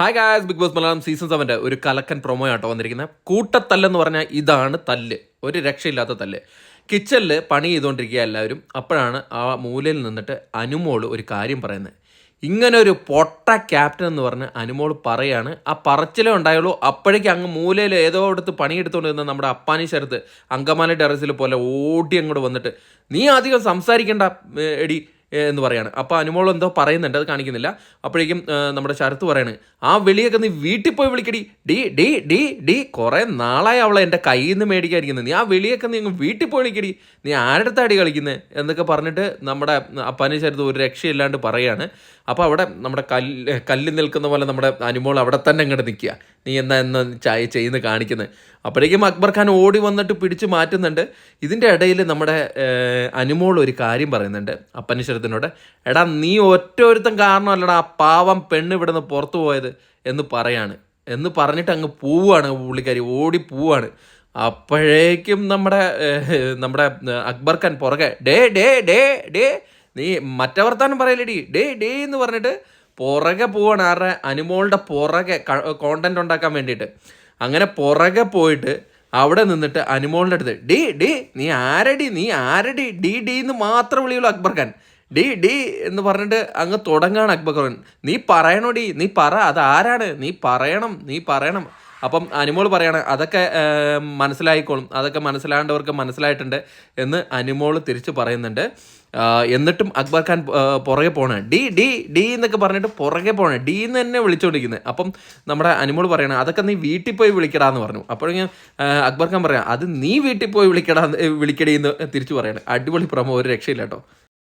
Hi guys Bigg Boss Malayalam season സെവന്റെ ഒരു കലക്കൻ promo ആട്ടോ വന്നിരിക്കുന്നത് കൂട്ടത്തല്ലെന്ന് പറഞ്ഞാൽ ഇതാണ് തല്ല്. ഒരു രക്ഷയില്ലാത്ത തല്ല്. കിച്ചണിൽ പണി ചെയ്തുകൊണ്ടിരിക്കുക എല്ലാവരും. അപ്പോഴാണ് ആ മൂലയിൽ നിന്നിട്ട് അനുമോൾ ഒരു കാര്യം പറയുന്നത് ഇങ്ങനെ ഒരു പൊട്ട ക്യാപ്റ്റൻ എന്ന് പറഞ്ഞ് അനുമോൾ പറയാണ്. ആ പറച്ചിലേ ഉണ്ടായുള്ളൂ. അപ്പോഴേക്കും അങ്ങ് മൂലയിൽ ഏതോ അടുത്ത് പണിയെടുത്തുകൊണ്ടിരുന്ന നമ്മുടെ അപ്പാനി ശരത്ത് അങ്കമാലി ടെറസിൽ പോലെ ഓടി അങ്ങോട്ട് വന്നിട്ട് നീ അധികം സംസാരിക്കേണ്ട എടി. എന്ന് പറയാണ്. അപ്പോൾ അനുമോൾ എന്തോ പറയുന്നുണ്ട് അത് കാണിക്കുന്നില്ല. അപ്പോഴേക്കും നമ്മുടെ ശരത്ത് പറയാണ് ആ വിളിയൊക്കെ നീ വീട്ടിൽ പോയി വിളിക്കടി. ഡി ഡി ഡി ഡി കുറേ നാളായി അവളെ എന്റെ കയ്യിൽ നിന്ന് മേടിക്കാതിരിക്കുന്നത് നീ ആ വിളിയൊക്കെ നീ വീട്ടിൽ പോയി വിളിക്കടി. നീ ആരുടെ അടി കളിക്കുന്നത് എന്നൊക്കെ പറഞ്ഞിട്ട് നമ്മുടെ അപ്പാനെ ശരത്ത് ഒരു രക്ഷയില്ലാണ്ട് പറയാണ്. അപ്പോൾ അവിടെ നമ്മുടെ കല്ല് കല്ല് നിൽക്കുന്ന പോലെ നമ്മുടെ അനുമോൾ അവിടെ തന്നെ അങ്ങോട്ട് നിൽക്കുക. നീ എന്നാ എന്ന് ചായ ചെയ്യുന്ന കാണിക്കുന്നത് അപ്പോഴേക്കും അക്ബർ ഖാൻ ഓടി വന്നിട്ട് പിടിച്ച് മാറ്റുന്നുണ്ട്. ഇതിന്റെ ഇടയിൽ നമ്മുടെ അനുമോൾ ഒരു കാര്യം പറയുന്നുണ്ട് അപ്പനിശ്വരത്തിനോട്. എടാ നീ ഒറ്റ ഒരുത്തം കാരണമല്ലടാ ആ പാവം പെണ്ണ് ഇവിടെ നിന്ന് പുറത്തു പോയത് എന്ന് പറയാണ്. എന്ന് പറഞ്ഞിട്ട് അങ്ങ് പോവുകയാണ് പുള്ളിക്കാരി ഓടി പോവുകയാണ്. അപ്പോഴേക്കും നമ്മുടെ നമ്മുടെ അക്ബർ ഖാൻ പുറകെ ഡേ ഡേ ഡേ ഡേ നീ മറ്റവർത്താനും പറയലടി ഡേ ഡേ എന്ന് പറഞ്ഞിട്ട് പുറകെ പോവാണ് ആരുടെ അനുമോളുടെ പുറകെ കോണ്ടന്റ് ഉണ്ടാക്കാൻ വേണ്ടിയിട്ട്. അങ്ങനെ പുറകെ പോയിട്ട് അവിടെ നിന്നിട്ട് അനുമോളിന്റെ അടുത്ത് ഡി ഡി നീ ആരടി നീ ആരടി ഡി ഡി എന്ന് മാത്രം വിളിയുള്ളൂ അക്ബർ ഖാൻ. ഡി ഡി എന്ന് പറഞ്ഞിട്ട് അങ്ങ് തുടങ്ങാണ് അക്ബർ ഖാൻ. നീ പറയണോടി നീ പറ അത് ആരാണ്? നീ പറയണം നീ പറയണം. അപ്പം അനുമോൾ പറയാണ് അതൊക്കെ മനസ്സിലായിക്കോളും. അതൊക്കെ മനസ്സിലാണ്ടവർക്ക് മനസ്സിലായിട്ടുണ്ട് എന്ന് അനുമോൾ തിരിച്ച് പറയുന്നുണ്ട്. എന്നിട്ടും അക്ബർ ഖാൻ പുറകെ പോണ. ഡി ഡി ഡി എന്നൊക്കെ പറഞ്ഞിട്ട് പുറകെ പോണ. ഡി എന്ന് തന്നെ വിളിച്ചുകൊണ്ടിരിക്കുന്നത് അപ്പം നമ്മുടെ അനുമോൾ പറയണ അതൊക്കെ നീ വീട്ടിൽ പോയി വിളിക്കടാന്ന് പറഞ്ഞു. അപ്പോഴും ആ, അക്ബർ ഖാൻ പറയാം അത് നീ വീട്ടിൽ പോയി വിളിക്കടാ വിളിക്കടി എന്ന് തിരിച്ചു പറയണം. അടിപൊളി പ്രമോ ഒരു രക്ഷയില്ല കേട്ടോ